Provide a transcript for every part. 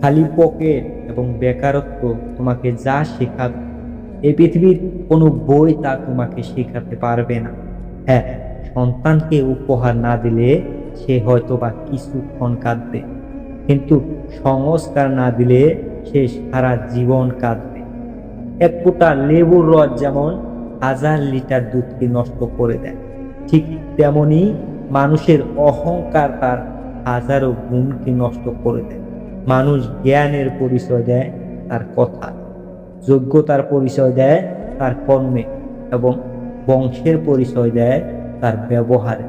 খালি পকেট এবং বেকারত্ব তোমাকে যা শেখাবে এই পৃথিবীর কোনো বই তা তোমাকে শেখাতে পারবে না। হ্যাঁ সন্তানকে উপহার না দিলে সে হয়তো বা কিছুক্ষণ কাঁদবে, কিন্তু সংস্কার না দিলে সে সারা জীবন কাঁদবে। এক ফোঁটা লেবুর রস যেমন হাজার লিটার দুধকে নষ্ট করে দেয়, ঠিক তেমনি মানুষের অহংকার তার হাজারো গুণকে নষ্ট করে দেয়। মানুষ জ্ঞানের পরিচয় দেয়, তার কথা। যোগ্যতার পরিচয় দেয়, তার কর্মে। এবং বংশের পরিচয় দেয়, তার ব্যবহারে।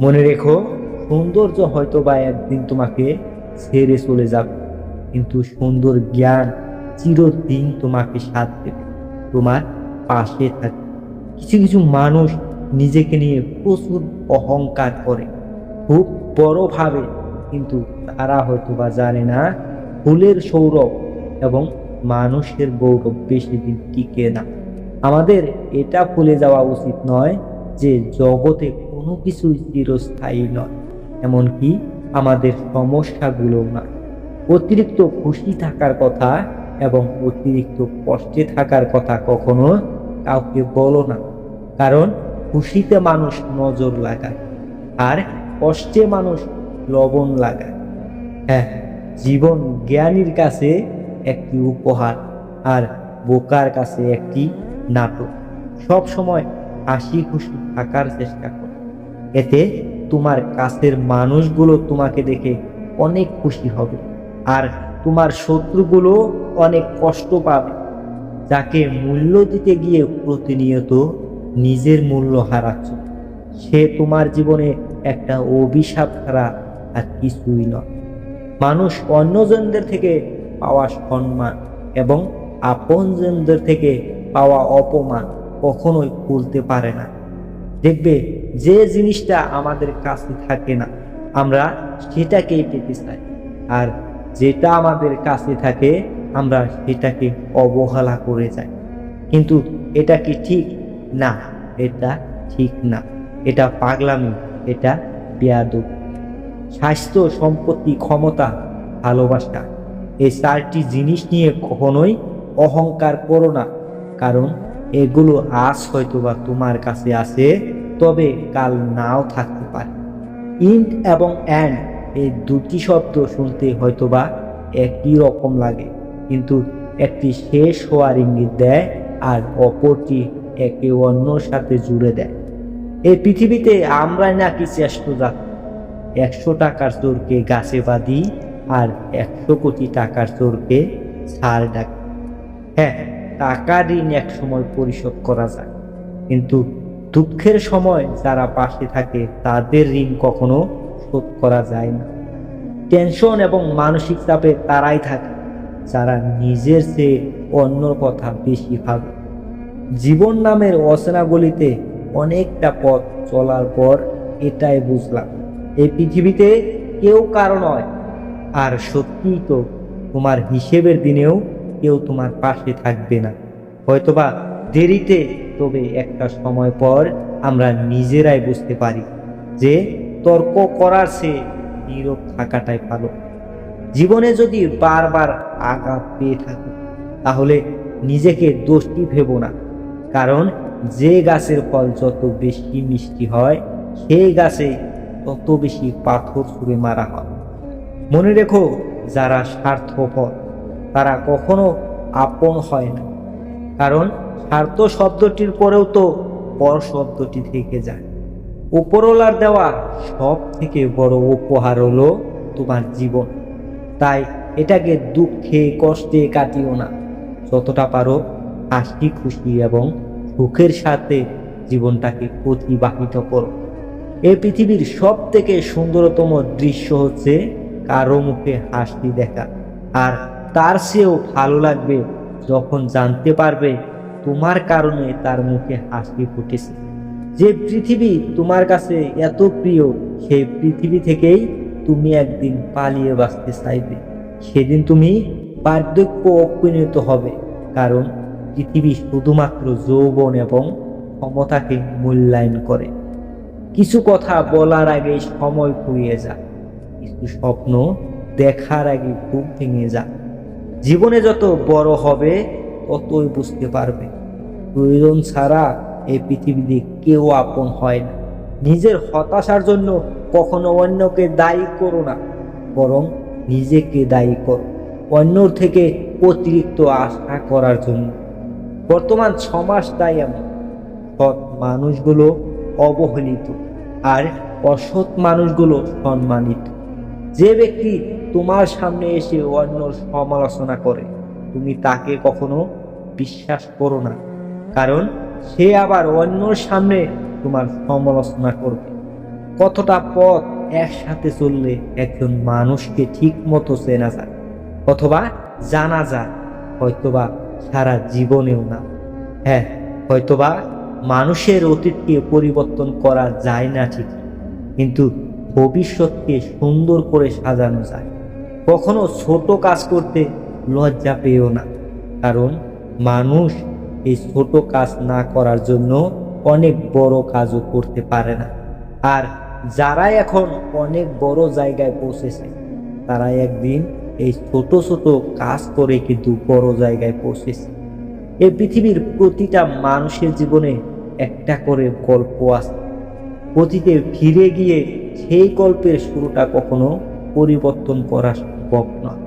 মনে রেখো, সৌন্দর্য হয়তো বা একদিন তোমাকে ছেড়ে চলে যাবে। কিন্তু সুন্দর জ্ঞান চিরদিন তোমাকে সাথ দেবে। তোমার পাশে থাকবে। কিছু কিছু মানুষ নিজেকে নিয়ে প্রচুর অহংকার করে। খুব বড় ভাবে কিন্তু তারা হয়তো বা জানে না, ফুলের সৌরভ এবং মানুষের গৌরব বেশি দিন টিকে না। আমাদের এটা ভুলে যাওয়া উচিত নয় যে জগতে কোনো কিছুই চিরস্থায়ী নয়, এমনকি আমাদের সমস্যাগুলো না অতিরিক্ত খুশি থাকার কথা এবং অতিরিক্ত কষ্টে থাকার কথা কখনো কাউকে বলো না, কারণ খুশিতে মানুষ নজর লাগায়, আর কষ্টে মানুষ লবণ লাগায়। হ্যাঁ জীবন জ্ঞানীর কাছে একটি উপহার আর বোকার কাছে একটি নাটক। সব সময় হাসি খুশি থাকার চেষ্টা করো। এতে তোমার কাছের মানুষগুলো তোমাকে দেখে অনেক খুশি হবে আর তোমার শত্রুগুলো অনেক কষ্ট পাবে, যাকে মূল্য দিতে গিয়ে প্রতিনিয়ত নিজের মূল্য হারাচ্ছ। সে তোমার জীবনে একটা অভিশাপ ছাড়া আর কিছুই নয়। মানুষ অন্যজনদের থেকে পাওয়া সম্মান এবং আপনজনদের থেকে পাওয়া অপমান কখনোই ভুলতে পারে না। দেখবে, যে জিনিসটা আমাদের কাছে থাকে না, আমরা সেটাকেই পেতে চাই। আর যেটা আমাদের কাছে থাকে, আমরা সেটাকে অবহেলা করে যাই। কিন্তু এটা কি ঠিক? না, এটা ঠিক না। এটা পাগলামি, এটা বেয়াদব। স্বাস্থ্য সম্পত্তি ক্ষমতা ভালোবাসা। এই চারটি জিনিস নিয়ে কখনোই অহংকার করো না, কারণ এগুলো আজ হয়তো বা তোমার কাছে আছে, তবে কাল নাও থাকতে পারে। ইন্ট এবং অ্যান্ড এই দুটি শব্দ শুনতে হয়তোবা একই রকম লাগে, কিন্তু একটি শেষ হওয়ার ইঙ্গিত দেয় আর অপরটি একে অন্যর সাথে জুড়ে দেয়। এই পৃথিবীতে আমরাই নাকি শ্রেষ্ঠ জাত একশো টাকার চোরকে গাছে বাঁধি আর একশো কোটি টাকার চোরকে ছাড় ডাকি। হ্যাঁ টাকা ঋণ এক সময় পরিশোধ করা যায়। কিন্তু দুঃখের সময় যারা পাশে থাকে, তাদের ঋণ কখনো শোধ করা যায় না। টেনশন এবং মানসিক চাপে তারাই থাকে, যারা নিজের চেয়ে অন্যর কথা বেশি ভাবে। জীবন নামের অচেনা গলিতে অনেকটা পথ চলার পর এটাই বুঝলাম। এই পৃথিবীতে কেউ কারও নয়। আর সত্যিই তো তোমার হিসেবের দিনেও কেউ তোমার পাশে থাকবে না। হয়তোবা দেরিতে, তবে একটা সময় পর আমরা নিজেরাই বুঝতে পারি যে তর্ক করার সে নীরব থাকাটাই ভালো। জীবনে যদি বারবার আঘাত পেয়ে থাকো, তাহলে নিজেকে দোষটি ভেব না। কারণ যে গাছের ফল যত বেশি মিষ্টি হয়, সেই গাছে তত বেশি পাথর ছুঁড়ে মারা হয়। মনে রেখো, যারা স্বার্থপর, তারা কখনো আপন হয় না। কারণ স্বার্থ শব্দটির পরেও তো পর শব্দটি থেকে যায়। উপরওয়ালার দেওয়া সব থেকে বড় উপহার হলো তোমার জীবন। তাই এটাকে দুঃখে, কষ্টে কাটিও না। যতটা পারো, হাসি খুশি এবং সুখের সাথে জীবনটাকে অতিবাহিত করো। এই পৃথিবীর সব থেকে সুন্দরতম দৃশ্য হচ্ছে কারও মুখে হাসি দেখা। আর তার চেয়েও ভালো লাগবে যখন জানতে পারবে তোমার কারণে তার মুখে হাসি ফুটেছে। যে পৃথিবী তোমার কাছে এত প্রিয় সেই পৃথিবী থেকেই তুমি একদিন পালিয়ে বাঁচতে চাইবে। সেদিন তুমি বার্ধক্য অপরিণত হবে, কারণ পৃথিবী শুধুমাত্র যৌবন এবং ক্ষমতাকে মূল্যায়ন করে। কিছু কথা বলার আগে সময় ফুরিয়ে যা। কিছু স্বপ্ন দেখার আগে ঘুম ভেঙে যা। জীবনে যত বড় হবে, ততই বুঝতে পারবে। প্রয়োজন ছাড়া এই পৃথিবীতে কেউ আপন হয় না। নিজের হতাশার জন্য কখনো অন্যকে দায়ী করো না, বরং নিজেকে দায়ী করো। অন্যর থেকে অতিরিক্ত আশা করার জন্য। বর্তমান সমাজটাই এমন। সৎ মানুষগুলো অবহেলিত আর অসৎ মানুষগুলো সম্মানিত। যে ব্যক্তি তোমার সামনে এসে অন্য সমালোচনা করে, তুমি তাকে কখনো বিশ্বাস করো না। কারণ সে আবার অন্যর সামনে তোমার সমালোচনা করবে। কতটা পথ একসাথে চললে একজন মানুষকে ঠিক মতো চেনা যায়, অথবা জানা যায়, হয়তোবা সারা জীবনেও না। হ্যাঁ হয়তোবা মানুষের অতীতকে পরিবর্তন করা যায় না ঠিক। কিন্তু ভবিষ্যৎকে সুন্দর করে সাজানো যায়। কখনো ছোট কাজ করতে লজ্জা পেও না। কারণ মানুষ এই ছোট কাজ না করার জন্য অনেক বড় কাজও করতে পারে না। আর যারা এখন অনেক বড় জায়গায় পৌঁছেছে তারা একদিন এই ছোট ছোট কাজ করে কিন্তু বড় জায়গায় পৌঁছেছে। এই পৃথিবীর প্রতিটা মানুষের জীবনে একটা করে গল্প আছে অতীতে ফিরে গিয়ে সেই গল্পের শুরুটা কখনো পরিবর্তন করা সম্ভব নয়।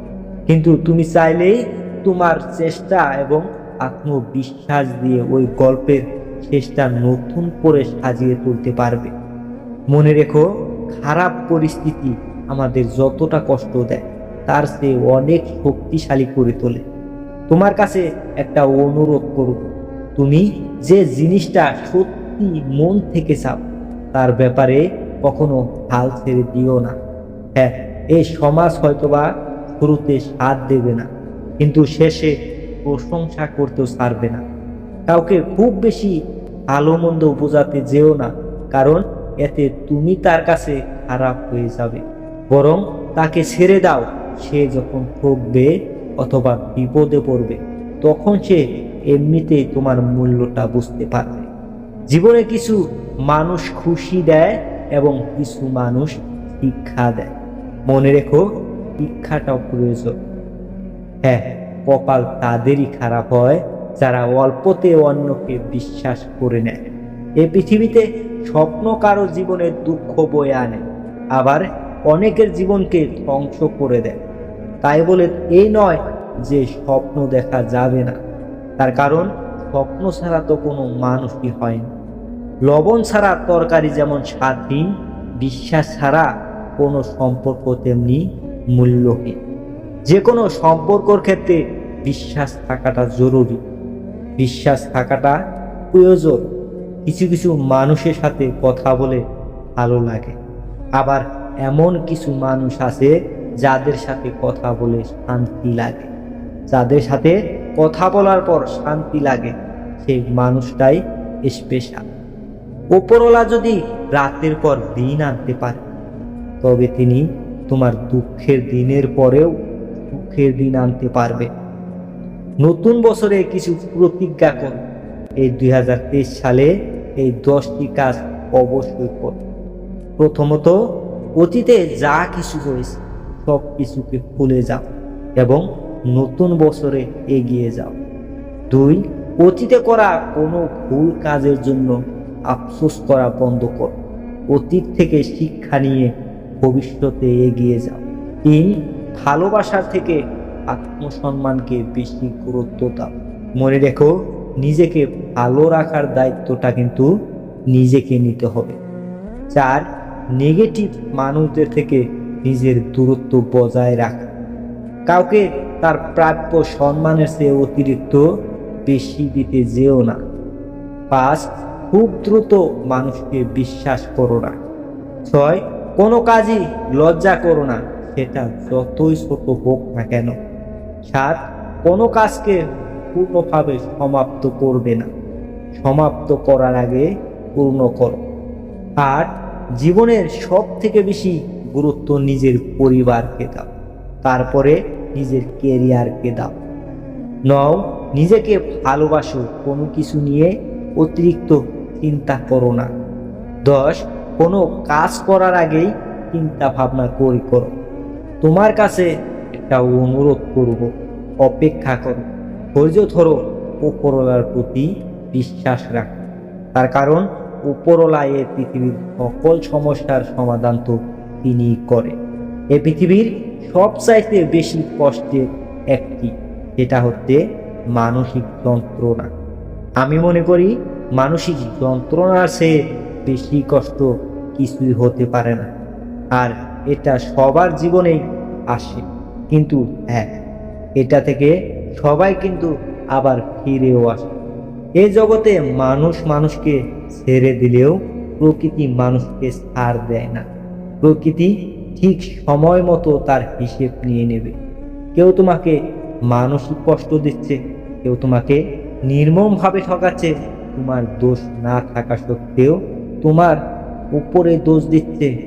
কিন্তু তুমি চাইলেই তোমার চেষ্টা এবং আত্মবিশ্বাস দিয়ে ওই গল্পের শেষটা নতুন করে সাজিয়ে তুলতে পারবে। মনে রেখো, খারাপ পরিস্থিতি আমাদের যতটা কষ্ট দেয়, তার চেয়ে অনেক শক্তিশালী করে তোলে। তোমার কাছে একটা অনুরোধ করব তুমি যে জিনিসটা সত্যি মন থেকে চাও, তার ব্যাপারে কখনো হাল ছেড়ে দিও না। হ্যাঁ এই সমাজ হয়তোবা শুরুতে সাথ দেবে না, কিন্তু শেষে প্রশংসা করতেও ছাড়বে না। কাউকে খুব বেশি ভালো মন্দ বোঝাতে যেও না, কারণ এতে তুমি তার কাছে খারাপ হয়ে যাবে। বরং তাকে ছেড়ে দাও, সে যখন ঠকবে অথবা বিপদে পড়বে। তখন সে এমনিতেই তোমার মূল্যটা বুঝতে পারবে। জীবনে কিছু মানুষ খুশি দেয় এবং কিছু মানুষ শিক্ষা দেয়। মনে রেখো, শিক্ষাটাও প্রয়োজন। হ্যাঁ কপাল তাদেরই খারাপ হয়, যারা অল্পতে অন্যকে বিশ্বাস করে নেয়। এ পৃথিবীতে স্বপ্ন কারও জীবনে দুঃখ বয়ে আনে, আবার অনেকের জীবনকে ধ্বংস করে দেয়। তাই বলে এই নয় যে স্বপ্ন দেখা যাবে না। তার কারণ, স্বপ্ন ছাড়া তো কোনো মানুষই হয় না। লবণ ছাড়া তরকারি যেমন স্বাধীন, বিশ্বাস ছাড়া কোনো সম্পর্ক তেমনি মূল্যহীন। যে কোনো সম্পর্কর ক্ষেত্রে বিশ্বাস থাকাটা জরুরি। বিশ্বাস থাকাটা প্রয়োজন। কিছু কিছু মানুষের সাথে কথা বলে ভালো লাগে। আবার এমন কিছু মানুষ আছে যাদের সাথে কথা বলে শান্তি লাগে। যাদের সাথে কথা বলার পর শান্তি লাগে, সেই মানুষটাই স্পেশাল ওপরওয়ালা যদি রাতের পর দিন আনতে পারে, তবে তিনি তোমার দুঃখের দিনের পরেও সুখের দিন আনতে পারবে। নতুন বছরে কিছু প্রতিজ্ঞা কর। এই দুই হাজার তেইশ সালে এই দশটি কাজ অবশ্যই কর। প্রথমত, অতীতে যা কিছু হয়েছে সব কিছুকে ভুলে যাও এবং নতুন বছরে এগিয়ে যাও। দুই, অতীতে করা কোনো ভুল কাজের জন্য আফসোস করা বন্ধ কর। অতীত থেকে শিক্ষা নিয়ে ভবিষ্যতে এগিয়ে যাও। তিন, ভালোবাসার থেকে আত্মসম্মানকে বেশি গুরুত্ব দাও। মনে রেখো, নিজেকে ভালো রাখার দায়িত্বটা কিন্তু নিজেকে নিতে হবে। চার নেগেটিভ মানুষদের থেকে নিজের দূরত্ব বজায় রাখা। কাউকে তার প্রাপ্য সম্মানের চেয়ে অতিরিক্ত বেশি দিতে যেও না। পাঁচ, খুব দ্রুত মানুষকে বিশ্বাস করো না। ছয়, কোনো কাজই লজ্জা করো না, সেটা যতই ছোট হোক না কেন। সাত, কোনো কাজকে পূর্ণভাবে সমাপ্ত করবে না। সমাপ্ত করার আগে পূর্ণ করো। আট, জীবনের সব থেকে বেশি গুরুত্ব নিজের পরিবারকে দাও। তারপরে নিজের কেরিয়ারকে দাও। নও, নিজেকে ভালোবাসো, কোনো কিছু নিয়ে অতিরিক্ত চিন্তা করো না। দশ কোনো কাজ করার আগেই চিন্তা ভাবনা করি করো। তোমার কাছে একটা অনুরোধ করব, অপেক্ষা করো। ধৈর্য ধরো, উপরওয়ালার প্রতি বিশ্বাস রাখো। তার কারণ উপরওয়ালা এ পৃথিবীর সকল সমস্যার সমাধান তো তিনিই করে। এ পৃথিবীর সবচাইতে বেশি কষ্টের একটি, সেটা হচ্ছে মানসিক যন্ত্রণা। আমি মনে করি মানসিক যন্ত্রণার চেয়ে বেশি কষ্ট কিছুই হতে পারে না। আর এটা সবার জীবনেই আসে, কিন্তু হ্যাঁ এটা থেকে সবাই কিন্তু আবার ফিরেও আসে। এই জগতে মানুষ মানুষকে ছেড়ে দিলেও প্রকৃতি মানুষকে ছাড় দেয় না। প্রকৃতি ঠিক সময় মতো তার হিসেব নিয়ে নেবে। কেউ তোমাকে মানসিক কষ্ট দিচ্ছে, কেউ তোমাকে নির্মমভাবে ঠকাচ্ছে, তোমার দোষ না থাকা সত্ত্বেও তোমার উপরে দোষ দিচ্ছে,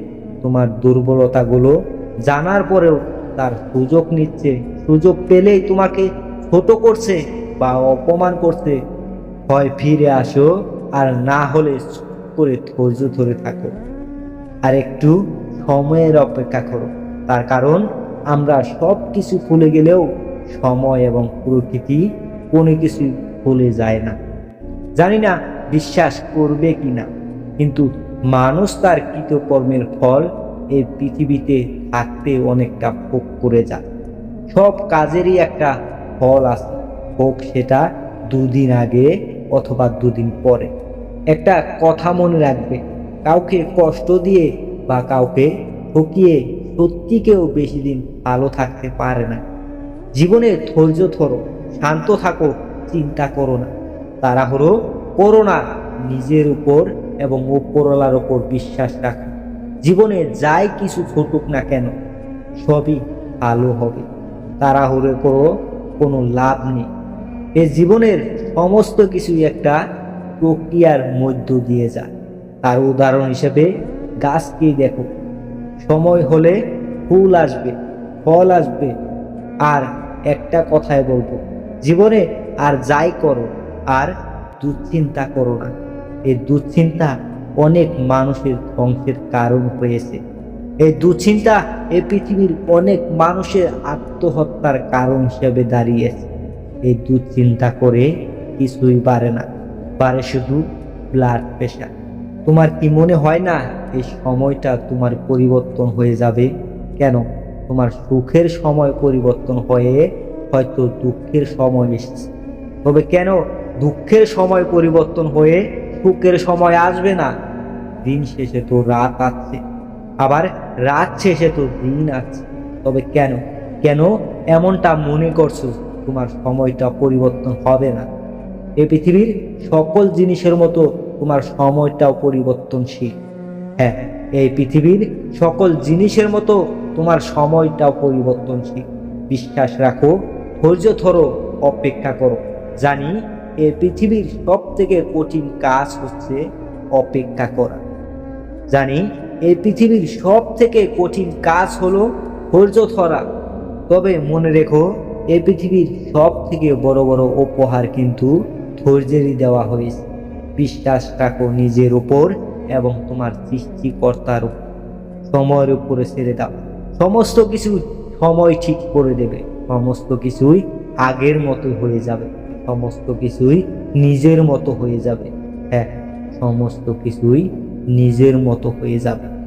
তোমার দুর্বলতাগুলো জানার পরেও তার সুযোগ নিচ্ছে, সুযোগ পেলেই তোমাকে ছোট করছে বা অপমান করছে। হয় ফিরে আসো আর না হলে করে ধৈর্য ধরে থাকো। আর একটু সময়ের অপেক্ষা করো। তার কারণ, আমরা সব কিছু ভুলে গেলেও সময় এবং প্রকৃতি কোনো কিছু ভুলে যায় না। জানি না বিশ্বাস করবে কি না, কিন্তু মানুষ তার কৃতকর্মের ফল এই পৃথিবীতে থাকতে অনেকটা ভোগ করে যায়। সব কাজেরই একটা ফল আছে, হোক সেটা দুদিন আগে অথবা দুদিন পরে। একটা কথা মনে রাখবে, কাউকে কষ্ট দিয়ে বা কাউকে ঠকিয়ে সত্যি কেউ বেশি দিন ভালো থাকতে পারে না। জীবনে ধৈর্য ধরো, শান্ত থাকো, চিন্তা করো না। তাড়াহুড়ো করো না নিজের উপর এবং উপরওয়ালার উপর বিশ্বাস রাখো। জীবনে যাই কিছু ঘটুক না কেন, সবই ভালো হবে। তাড়াহুড়ো করো কোনো লাভ নেই। এ জীবনের সমস্ত কিছুই একটা প্রক্রিয়ার মধ্য দিয়ে যায়। তার উদাহরণ হিসেবে গাছকেই দেখো? সময় হলে ফুল আসবে, ফল আসবে। আর একটা কথাই বলব, জীবনে আর যাই করো, আর দুশ্চিন্তা করো না। এই দুশ্চিন্তা অনেক মানুষের ধ্বংসের কারণ হয়েছে। এই দুশ্চিন্তা এই পৃথিবীর অনেক মানুষের আত্মহত্যার কারণ হিসেবে দাঁড়িয়েছে। এই দুশ্চিন্তা করে কিছুই পারে না, পারে শুধু ব্লাড প্রেশার তোমার কি মনে হয় না এই সময়টা তোমার পরিবর্তন হয়ে যাবে? কেন? তোমার সুখের সময় পরিবর্তন হয়ে হয়তো দুঃখের সময় এসেছে তবে কেন দুঃখের সময় পরিবর্তন হয়ে সুখের সময় আসবে না? দিন শেষে তো রাত আছে আবার রাত শেষে তো দিন আছে তবে কেন? কেন এমনটা মনে করছ তোমার সময়টা পরিবর্তন হবে না? এই পৃথিবীর সকল জিনিসের মতো তোমার সময়টাও পরিবর্তনশীল। হ্যাঁ এই পৃথিবীর সকল জিনিসের মতো তোমার সময়টাও পরিবর্তনশীল। বিশ্বাস রাখো, ধৈর্য ধরো, অপেক্ষা করো। জানি, এ পৃথিবীর সব থেকে কঠিন কাজ হচ্ছে অপেক্ষা করা। জানি এই পৃথিবীর সব থেকে কঠিন কাজ হলো ধৈর্য ধরা। তবে মনে রেখো, এ পৃথিবীর সব থেকে বড় বড় উপহার কিন্তু ধৈর্যেরই দেওয়া হয়েছে। বিশ্বাস রাখো নিজের উপর এবং তোমার সৃষ্টিকর্তার উপর সময়ের উপরে ছেড়ে দাও। সমস্ত কিছু সময় ঠিক করে দেবে। সমস্ত কিছুই আগের মতো হয়ে যাবে। সমস্ত কিছুই নিজের মতো হয়ে যাবে। হ্যাঁ সমস্ত কিছুই নিজের মতো হয়ে যাবে।